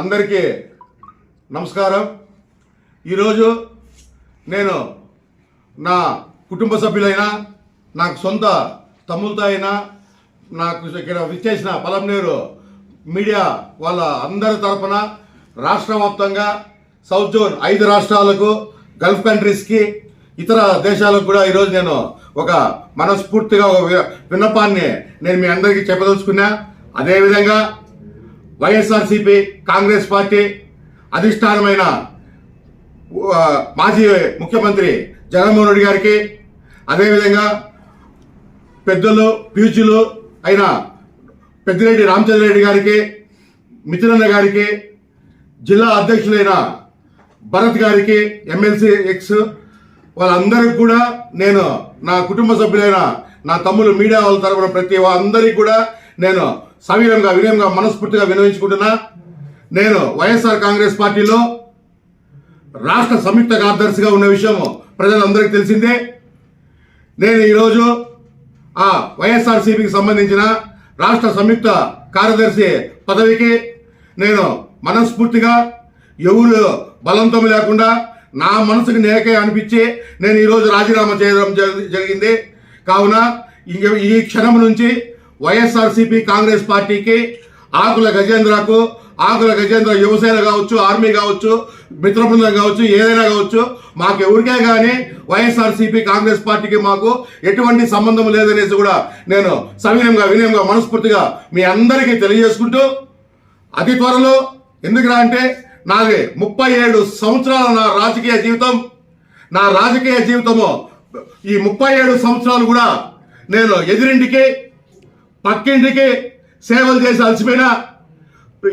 అందరికీ నమస్కారం. ఈరోజు నేను నా కుటుంబ సభ్యులైన నాకు సొంత తమ్ములతో అయినా నాకు ఇక్కడ విచ్చేసిన పలంనేరు మీడియా వాళ్ళ అందరి తరఫున రాష్ట్ర వ్యాప్తంగా సౌత్ జోన్ ఐదు రాష్ట్రాలకు గల్ఫ్ కంట్రీస్కి ఇతర దేశాలకు కూడా ఈరోజు నేను ఒక మనస్ఫూర్తిగా ఒక విన్నపాన్ని నేను మీ అందరికీ చెప్పదలుచుకున్నా. అదేవిధంగా వైఎస్ఆర్సీపీ కాంగ్రెస్ పార్టీ అధిష్టానమైన మాజీ ముఖ్యమంత్రి జగన్మోహన్ రెడ్డి గారికి అదేవిధంగా పెద్దలు పీచులు అయిన పెద్దిరెడ్డి రామచంద్రరెడ్డి గారికి మిథునన్న గారికి జిల్లా అధ్యక్షులైన భరత్ గారికి ఎమ్మెల్సీ ఎక్స్ వాళ్ళందరికీ కూడా నేను నా కుటుంబ సభ్యులైన నా తమ్ముడు మీడియా వాళ్ళ తరపున ప్రతి అందరికీ కూడా నేను సవినయంగా వినయంగా మనస్ఫూర్తిగా వినవించుకుంటున్నా నేను వైఎస్ఆర్ కాంగ్రెస్ పార్టీలో రాష్ట్ర సంయుక్త కార్యదర్శిగా ఉన్న విషయం ప్రజలందరికీ తెలిసిందే. నేను ఈరోజు ఆ వైఎస్ఆర్సీపీకి సంబంధించిన రాష్ట్ర సంయుక్త కార్యదర్శి పదవికి నేను మనస్ఫూర్తిగా ఎవరు బలంతం లేకుండా నా మనసుకు నేకే అనిపించి నేను ఈరోజు రాజీనామా చేయడం జరిగింది. కావున ఇంక ఈ క్షణం నుంచి వైఎస్ఆర్సీపీ కాంగ్రెస్ పార్టీకి ఆకుల గజేంద్రకు ఆకుల గజేంద్ర యువసేన కావచ్చు ఆర్మీ కావచ్చు మిత్రబృందం కావచ్చు ఏదైనా కావచ్చు మాకు ఎవరికే కానీ వైఎస్ఆర్సీపీ కాంగ్రెస్ పార్టీకి మాకు ఎటువంటి సంబంధం లేదనేసి కూడా నేను సవినయంగా వినయంగా మనస్ఫూర్తిగా మీ అందరికీ తెలియజేసుకుంటూ అతి త్వరలో ఎందుకురా అంటే నాది ముప్పై ఏడు సంవత్సరాల నా రాజకీయ జీవితం. నా రాజకీయ జీవితము ఈ ముప్పై ఏడు సంవత్సరాలు కూడా నేను ఎదురింటికి పక్కింటికి సేవలు చేసి అలసిపోయినా.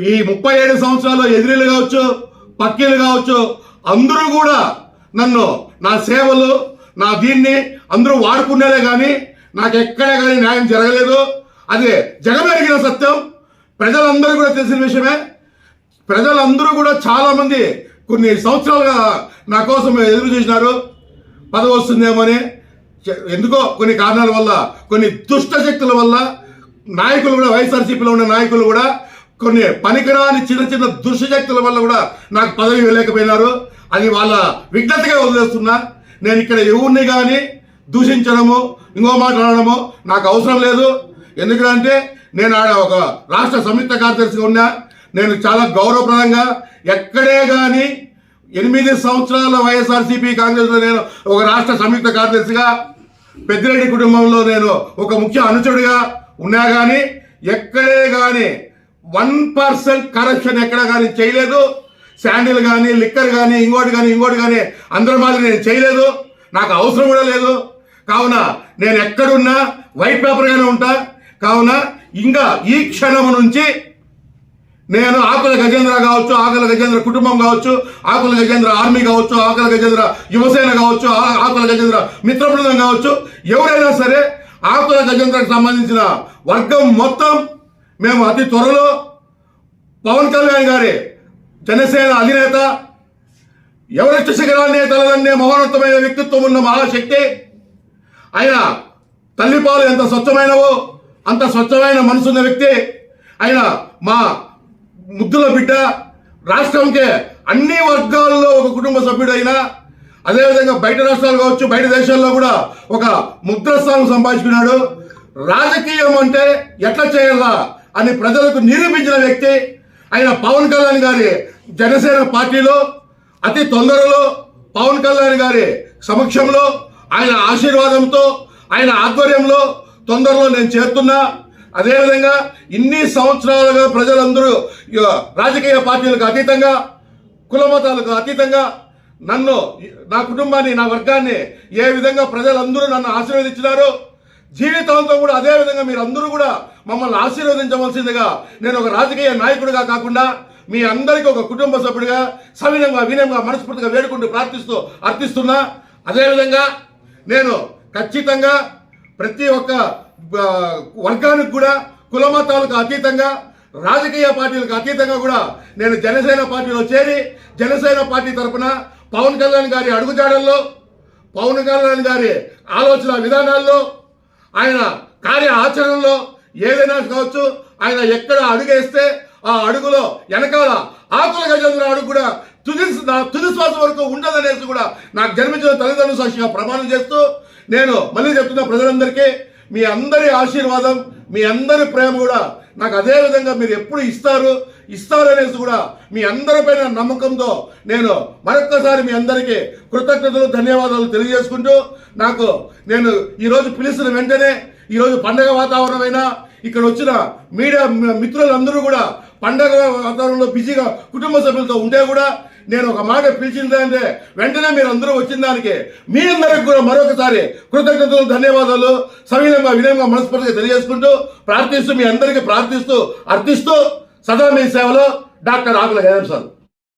ఈ ముప్పై ఏడు సంవత్సరాలు ఎదిరీలు కావచ్చు పక్కీలు కావచ్చు అందరూ కూడా నన్ను నా సేవలు నా దీన్ని అందరూ వాడుకునేదే కానీ నాకు ఎక్కడే కానీ న్యాయం జరగలేదు. అదే జగమెరిగిన సత్యం. ప్రజలందరూ కూడా తెలిసిన విషయమే. ప్రజలందరూ కూడా చాలా మంది కొన్ని సంవత్సరాలుగా నా కోసం ఎదురు చూసినారు. పదవి వస్తుందేమో అని. ఎందుకో కొన్ని కారణాల వల్ల కొన్ని దుష్ట శక్తుల వల్ల నాయకులు కూడా వైఎస్ఆర్సీపీలో ఉన్న నాయకులు కూడా కొన్ని పనికిరాని చిన్న చిన్న దుష్టశక్తుల వల్ల కూడా నాకు పదవి ఇవ్వలేకపోయినారు. అది వాళ్ళ విజ్ఞతగా వదిలేస్తున్నా. నేను ఇక్కడ ఎవరిని కానీ దూషించడము ఇంకో మాట్లాడడము నాకు అవసరం లేదు. ఎందుకంటే నేను ఆడ ఒక రాష్ట్ర సంయుక్త కార్యదర్శిగా ఉన్నా. నేను చాలా గౌరవప్రదంగా ఎక్కడే కానీ ఎనిమిది సంవత్సరాల వైఎస్ఆర్సీపీ కాంగ్రెస్లో నేను ఒక రాష్ట్ర సంయుక్త కార్యదర్శిగా పెద్దిరెడ్డి కుటుంబంలో నేను ఒక ముఖ్య అనుచరుడిగా ఉన్నా కానీ ఎక్కడే కానీ వన్ పర్సెంట్ కరప్షన్ ఎక్కడ కానీ చేయలేదు. శాండిల్ కానీ లిక్కర్ కానీ ఇంకోటి కానీ ఇంకోటి కానీ అందరి మాదిరి నేను చేయలేదు. నాకు అవసరం కూడా లేదు. కావున నేను ఎక్కడున్నా వైట్ పేపర్గానే ఉంటా. కావున ఇంకా ఈ క్షణం నుంచి నేను ఆకుల గజేంద్ర కావచ్చు ఆకుల గజేంద్ర కుటుంబం కావచ్చు ఆకుల గజేంద్ర ఆర్మీ కావచ్చు ఆకుల గజేంద్ర యువసేన కావచ్చు ఆ- ఆకుల గజేంద్ర మిత్ర బృందం కావచ్చు. ఎవరైనా సరే ఆకుల గజేంద్రకు సంబంధించిన వర్గం మొత్తం మేము అతి త్వరలో పవన్ కళ్యాణ్ గారి జనసేన అధినేత ఎవరెస్ట్ శిఖరాన్ని తలదన్నే మహోన్నతమైన వ్యక్తిత్వం ఉన్న మహాశక్తి ఆయన తల్లిపాలు ఎంత స్వచ్ఛమైనవో అంత స్వచ్ఛమైన మనసున్న వ్యక్తి ఆయన మా ముద్దుల బిడ్డ రాష్ట్రంకే అన్ని వర్గాల్లో ఒక కుటుంబ సభ్యుడైనా అదేవిధంగా బయట రాష్ట్రాలు కావచ్చు బయట దేశాల్లో కూడా ఒక ముద్రస్థానం సంపాదించుకున్నాడు. రాజకీయం అంటే ఎట్లా చేయాలా అని ప్రజలకు నిరూపించిన వ్యక్తి ఆయన పవన్ కళ్యాణ్ గారి జనసేన పార్టీలో అతి తొందరలో పవన్ కళ్యాణ్ గారి సమక్షంలో ఆయన ఆశీర్వాదంతో ఆయన ఆధ్వర్యంలో తొందరలో నేను చేరుతున్నా. అదేవిధంగా ఇన్ని సంవత్సరాలుగా ప్రజలందరూ రాజకీయ పార్టీలకు అతీతంగా కులమతాలకు అతీతంగా నన్ను నా కుటుంబాన్ని నా వర్గాన్ని ఏ విధంగా ప్రజలందరూ నన్ను ఆశీర్వదించినారో జీవితాంతం కూడా అదే విధంగా మీరు అందరూ కూడా మమ్మల్ని ఆశీర్వదించవలసిందిగా నేను ఒక రాజకీయ నాయకుడిగా కాకుండా మీ అందరికీ ఒక కుటుంబ సభ్యుడిగా సవినంగా వినయంగా మనస్ఫూర్తిగా వేడుకుంటూ ప్రార్థిస్తూ అర్థిస్తున్నా అదేవిధంగా నేను ఖచ్చితంగా ప్రతి ఒక్క వర్గానికి కూడా కులమతాలకు అతీతంగా రాజకీయ పార్టీలకు అతీతంగా కూడా నేను జనసేన పార్టీలో చేరి జనసేన పార్టీ తరపున పవన్ కళ్యాణ్ గారి అడుగుజాడల్లో పవన్ కళ్యాణ్ గారి ఆలోచన విధానాల్లో ఆయన కార్య ఆచరణలో ఏదైనా కావచ్చు ఆయన ఎక్కడ అడుగేస్తే ఆ అడుగులో వెనకాల ఆకుల గజేంద్రనాడు కూడా తుది నా తుది శ్వాస వరకు ఉండదనేసి కూడా నాకు జన్మించిన తల్లిదండ్రుల సాక్షిగా ప్రమాణం చేస్తూ నేను మళ్ళీ చెప్తున్న ప్రజలందరికీ మీ అందరి ఆశీర్వాదం మీ అందరి ప్రేమ కూడా నాకు అదే విధంగా మీరు ఎప్పుడు ఇస్తారు. ఇస్తారనేసి కూడా మీ అందరిపైన నమ్మకంతో నేను మరొక్కసారి మీ అందరికీ కృతజ్ఞతలు ధన్యవాదాలు తెలియజేసుకుంటూ నాకు నేను ఈరోజు పిలిచిన వెంటనే ఈరోజు పండగ వాతావరణమైనా ఇక్కడ వచ్చిన మీడియా మిత్రులందరూ కూడా పండగ వాతావరణంలో బిజీగా కుటుంబ సభ్యులతో ఉంటే కూడా నేను ఒక మాట పిలిచిందంటే వెంటనే మీరు అందరూ వచ్చిన దానికి మీ అందరికి కూడా మరొకసారి కృతజ్ఞతలు ధన్యవాదాలు సవినయంగా వినయంగా మనస్ఫూర్తిగా తెలియజేసుకుంటూ ప్రార్థిస్తూ మీ అందరికీ ప్రార్థిస్తూ అర్థిస్తూ సదా మీ సేవలో డాక్టర్ ఆకుల హేరం సార్.